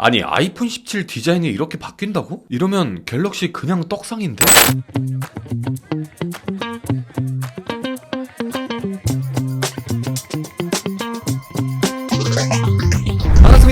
아니 아이폰 17 디자인이 이렇게 바뀐다고? 이러면 갤럭시 그냥 떡상인데?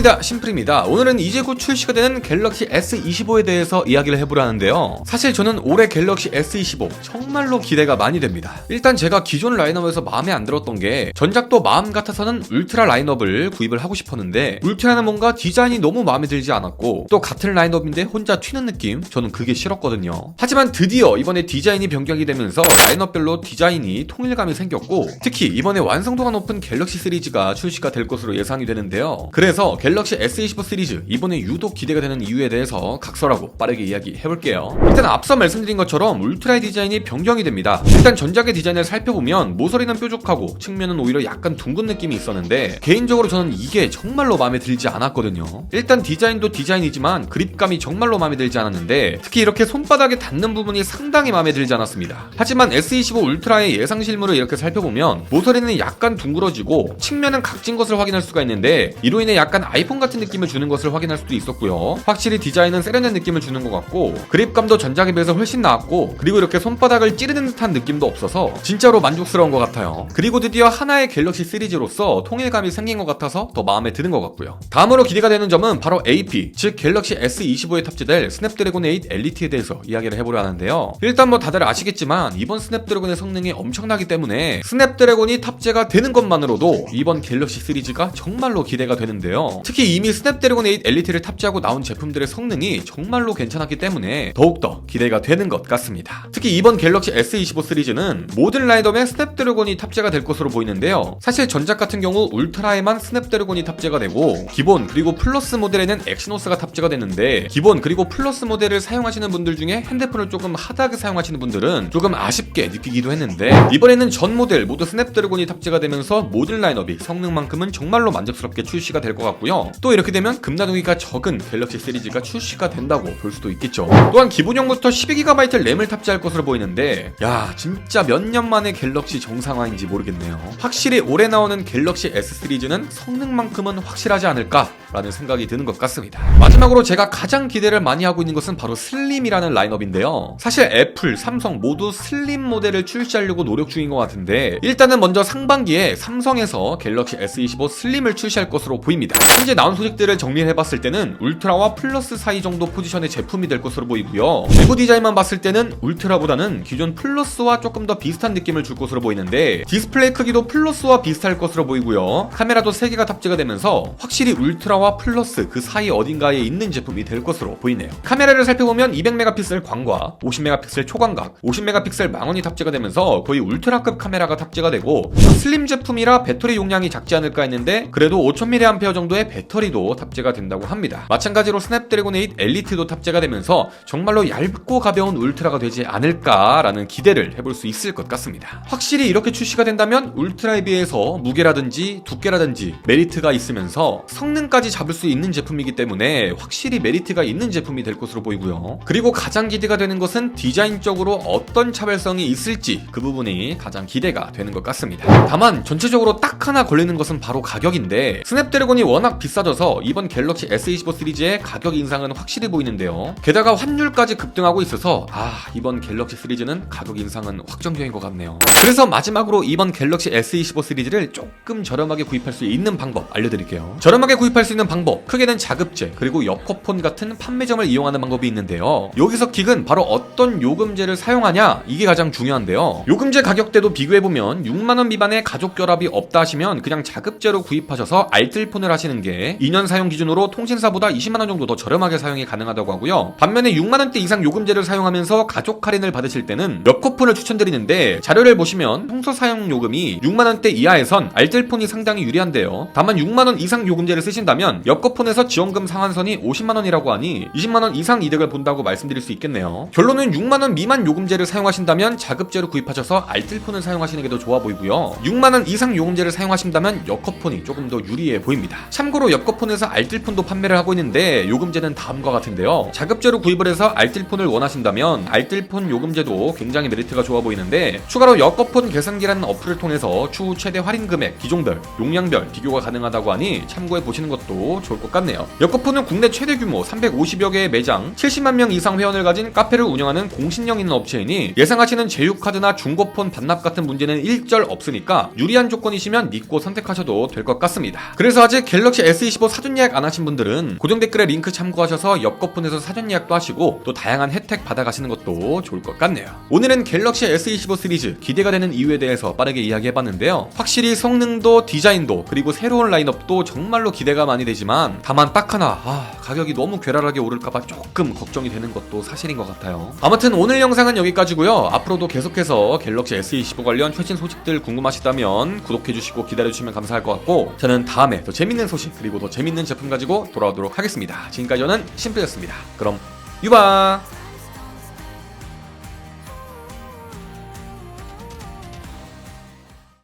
반갑습니다. 심플입니다. 오늘은 이제 곧 출시가 되는 갤럭시 S25에 대해서 이야기를 해보려 하는데요. 사실 저는 올해 갤럭시 S25 정말로 기대가 많이 됩니다. 일단 제가 기존 라인업에서 마음에 안 들었던 게 전작도 마음 같아서는 울트라 라인업을 구입을 하고 싶었는데 울트라는 뭔가 디자인이 너무 마음에 들지 않았고 또 같은 라인업인데 혼자 튀는 느낌 저는 그게 싫었거든요. 하지만 드디어 이번에 디자인이 변경이 되면서 라인업별로 디자인이 통일감이 생겼고 특히 이번에 완성도가 높은 갤럭시 시리즈가 출시가 될 것으로 예상이 되는데요. 그래서 갤럭시 S25 시리즈 이번에 유독 기대가 되는 이유에 대해서 각설하고 빠르게 이야기해 볼게요. 일단 앞서 말씀드린 것처럼 울트라의 디자인이 변경이 됩니다. 일단 전작의 디자인을 살펴보면 모서리는 뾰족하고 측면은 오히려 약간 둥근 느낌이 있었는데 개인적으로 저는 이게 정말로 마음에 들지 않았거든요. 일단 디자인도 디자인이지만 그립감이 정말로 마음에 들지 않았는데 특히 이렇게 손바닥에 닿는 부분이 상당히 마음에 들지 않았습니다. 하지만 S25 울트라의 예상 실물을 이렇게 살펴보면 모서리는 약간 둥그러지고 측면은 각진 것을 확인할 수가 있는데 이로 인해 약간 아이폰 같은 느낌을 주는 것을 확인할 수도 있었고요. 확실히 디자인은 세련된 느낌을 주는 것 같고 그립감도 전작에 비해서 훨씬 나았고 그리고 이렇게 손바닥을 찌르는 듯한 느낌도 없어서 진짜로 만족스러운 것 같아요. 그리고 드디어 하나의 갤럭시 시리즈로서 통일감이 생긴 것 같아서 더 마음에 드는 것 같고요. 다음으로 기대가 되는 점은 바로 AP 즉 갤럭시 S25에 탑재될 스냅드래곤 8 엘리트에 대해서 이야기를 해보려 하는데요. 일단 뭐 다들 아시겠지만 이번 스냅드래곤의 성능이 엄청나기 때문에 스냅드래곤이 탑재가 되는 것만으로도 이번 갤럭시 시리즈가 정말로 기대가 되는데요. 특히 이미 스냅드래곤 8 엘리트를 탑재하고 나온 제품들의 성능이 정말로 괜찮았기 때문에 더욱더 기대가 되는 것 같습니다. 특히 이번 갤럭시 S25 시리즈는 모든 라이덤에 스냅드래곤이 탑재가 될 것으로 보이는데요. 사실 전작 같은 경우 울트라에만 스냅드래곤이 탑재가 되고 기본 그리고 플러스 모델에는 엑시노스가 탑재가 되는데 기본 그리고 플러스 모델을 사용하시는 분들 중에 핸드폰을 조금 하다하게 사용하시는 분들은 조금 아쉽게 느끼기도 했는데 이번에는 전 모델 모두 스냅드래곤이 탑재가 되면서 모든 라인업이 성능만큼은 정말로 만족스럽게 출시가 될 것 같고요. 또 이렇게 되면 금나누기가 적은 갤럭시 시리즈가 출시가 된다고 볼 수도 있겠죠. 또한 기본형부터 12GB 램을 탑재할 것으로 보이는데 야 진짜 몇 년 만에 갤럭시 정상화인지 모르겠네요. 확실히 올해 나오는 갤럭시 S 시리즈는 성능만큼은 확실하지 않을까라는 생각이 드는 것 같습니다. 마지막으로 제가 가장 기대를 많이 하고 있는 것은 바로 슬림이라는 라인업인데요. 사실 애플, 삼성 모두 슬림 모델을 출시하려고 노력 중인 것 같은데 일단은 먼저 상반기에 삼성에서 갤럭시 S25 슬림을 출시할 것으로 보입니다. 현재 나온 소식들을 정리해봤을 때는 울트라와 플러스 사이 정도 포지션의 제품이 될 것으로 보이고요. 내부 디자인만 봤을 때는 울트라보다는 기존 플러스와 조금 더 비슷한 느낌을 줄 것으로 보이는데 디스플레이 크기도 플러스와 비슷할 것으로 보이고요. 카메라도 3개가 탑재가 되면서 확실히 울트라와 플러스 그 사이 어딘가에 있는 제품이 될 것으로 보이네요. 카메라를 살펴보면 200메가픽셀 광과 50메가픽셀 초광각, 50메가픽셀 망원이 탑재가 되면서 거의 울트라급 카메라가 탑재가 되고 슬림 제품이라 배터리 용량이 작지 않을까 했는데 그래도 5000mAh 정도의 배터리도 탑재가 된다고 합니다. 마찬가지로 스냅드래곤 8 엘리트도 탑재가 되면서 정말로 얇고 가벼운 울트라가 되지 않을까라는 기대를 해볼 수 있을 것 같습니다. 확실히 이렇게 출시가 된다면 울트라에 비해서 무게라든지 두께라든지 메리트가 있으면서 성능까지 잡을 수 있는 제품이기 때문에 확실히 메리트가 있는 제품이 될 것으로 보이고요. 그리고 가장 기대가 되는 것은 디자인적으로 어떤 차별성이 있을지 그 부분이 가장 기대가 되는 것 같습니다. 다만 전체적으로 딱 하나 걸리는 것은 바로 가격인데 스냅드래곤이 워낙 비 싸져서 이번 갤럭시 S25 시리즈의 가격 인상은 확실히 보이는데요. 게다가 환율까지 급등하고 있어서 아 이번 갤럭시 시리즈는 가격 인상은 확정적인 것 같네요. 그래서 마지막으로 이번 갤럭시 S25 시리즈를 조금 저렴하게 구입할 수 있는 방법 알려드릴게요. 저렴하게 구입할 수 있는 방법 크게는 자급제 그리고 여코폰 같은 판매점을 이용하는 방법이 있는데요. 여기서 킥은 바로 어떤 요금제를 사용하냐 이게 가장 중요한데요. 요금제 가격대도 비교해보면 6만원 미만의 가족 결합이 없다 하시면 그냥 자급제로 구입하셔서 알뜰폰을 하시는 게 2년 사용 기준으로 통신사보다 20만 원 정도 더 저렴하게 사용이 가능하다고 하고요. 반면에 6만 원대 이상 요금제를 사용하면서 가족 할인을 받으실 때는 여코폰을 추천드리는데 자료를 보시면 평소 사용 요금이 6만 원대 이하에선 알뜰폰이 상당히 유리한데요. 다만 6만 원 이상 요금제를 쓰신다면 여코폰에서 지원금 상한선이 50만 원이라고 하니 20만 원 이상 이득을 본다고 말씀드릴 수 있겠네요. 결론은 6만 원 미만 요금제를 사용하신다면 자급제로 구입하셔서 알뜰폰을 사용하시는 게 더 좋아 보이고요. 6만 원 이상 요금제를 사용하신다면 여커폰이 조금 더 유리해 보입니다. 참고로 추가로 옆거폰에서 알뜰폰도 판매를 하고 있는데 요금제는 다음과 같은데요. 자급제로 구입을 해서 알뜰폰을 원하신다면 알뜰폰 요금제도 굉장히 메리트가 좋아 보이는데 추가로 옆거폰 계산기라는 어플을 통해서 추후 최대 할인 금액, 기종별, 용량별 비교가 가능하다고 하니 참고해 보시는 것도 좋을 것 같네요. 옆거폰은 국내 최대 규모 350여 개의 매장, 70만 명 이상 회원을 가진 카페를 운영하는 공신력 있는 업체이니 예상하시는 제휴카드나 중고폰 반납 같은 문제는 일절 없으니까 유리한 조건이시면 믿고 선택하셔도 될 것 같습니다. 그래서 아직 갤럭시 S25 사전 예약 안 하신 분들은 고정 댓글에 링크 참고하셔서 옆 거폰에서 사전 예약도 하시고 또 다양한 혜택 받아가시는 것도 좋을 것 같네요. 오늘은 갤럭시 S25 시리즈 기대가 되는 이유에 대해서 빠르게 이야기해봤는데요. 확실히 성능도 디자인도 그리고 새로운 라인업도 정말로 기대가 많이 되지만 다만 딱 하나 아, 가격이 너무 괴랄하게 오를까봐 조금 걱정이 되는 것도 사실인 것 같아요. 아무튼 오늘 영상은 여기까지고요. 앞으로도 계속해서 갤럭시 S25 관련 최신 소식들 궁금하시다면 구독해주시고 기다려주시면 감사할 것 같고 저는 다음에 더 재밌는 소식 그리고 더 재밌는 제품 가지고 돌아오도록 하겠습니다. 지금까지 저는 심플이었습니다. 그럼 유바!